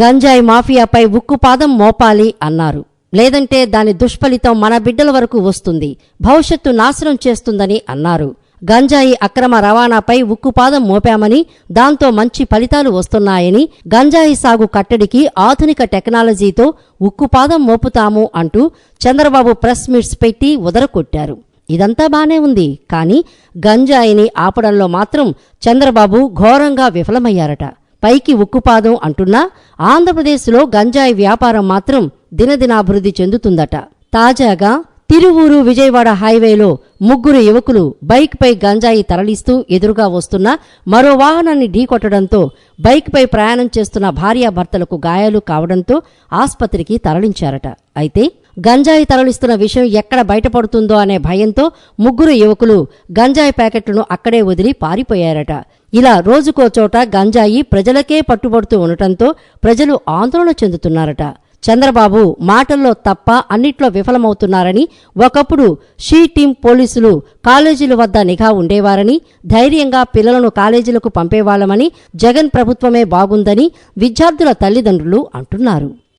గంజాయి మాఫియాపై ఉక్కుపాదం మోపాలి అన్నారు. లేదంటే దాని దుష్ఫలితం మన బిడ్డల వరకు వస్తుంది. భవిష్యత్తు నాశనం చేస్తుందని అన్నారు. గంజాయి అక్రమ రవాణాపై ఉక్కుపాదం మోపామని దాంతో మంచి ఫలితాలు వస్తున్నాయని గంజాయి సాగు కట్టడికి ఆధునిక టెక్నాలజీతో ఉక్కుపాదం మోపుతాము అంటూ చంద్రబాబు ప్రెస్ మీట్స్ పెట్టి ఉదరకొట్టారు. ఇదంతా బానే ఉంది కానీ గంజాయిని ఆపడంలో మాత్రం చంద్రబాబు ఘోరంగా విఫలమయ్యారట. పైకి ఉక్కుపాదం అంటున్నా ఆంధ్రప్రదేశ్లో గంజాయి వ్యాపారం మాత్రం దినదినాభివృద్ధి చెందుతుందట. తాజాగా తిరువూరు విజయవాడ హైవేలో ముగ్గురు యువకులు బైక్పై గంజాయి తరలిస్తూ ఎదురుగా వస్తున్న మరో వాహనాన్ని ఢీకొట్టడంతో బైక్పై ప్రయాణం చేస్తున్న భార్యాభర్తలకు గాయాలు కావడంతో ఆస్పత్రికి తరలించారట. అయితే గంజాయి తరలిస్తున్న విషయం ఎక్కడ బయటపడుతుందో అనే భయంతో ముగ్గురు యువకులు గంజాయి ప్యాకెట్లను అక్కడే వదిలి పారిపోయారట. ఇలా రోజుకో చోట గంజాయి ప్రజలకే పట్టుబడుతూ ఉండటంతో ప్రజలు ఆందోళన చెందుతున్నారట. చంద్రబాబు మాటల్లో తప్ప అన్నిట్లో విఫలమవుతున్నారని ఒకప్పుడు షీ టీం పోలీసులు కాలేజీల వద్ద నిఘా ఉండేవారని ధైర్యంగా పిల్లలను కాలేజీలకు పంపేవాళ్ళమని జగన్ ప్రభుత్వమే బాగుందని విద్యార్థుల తల్లిదండ్రులు అంటున్నారు.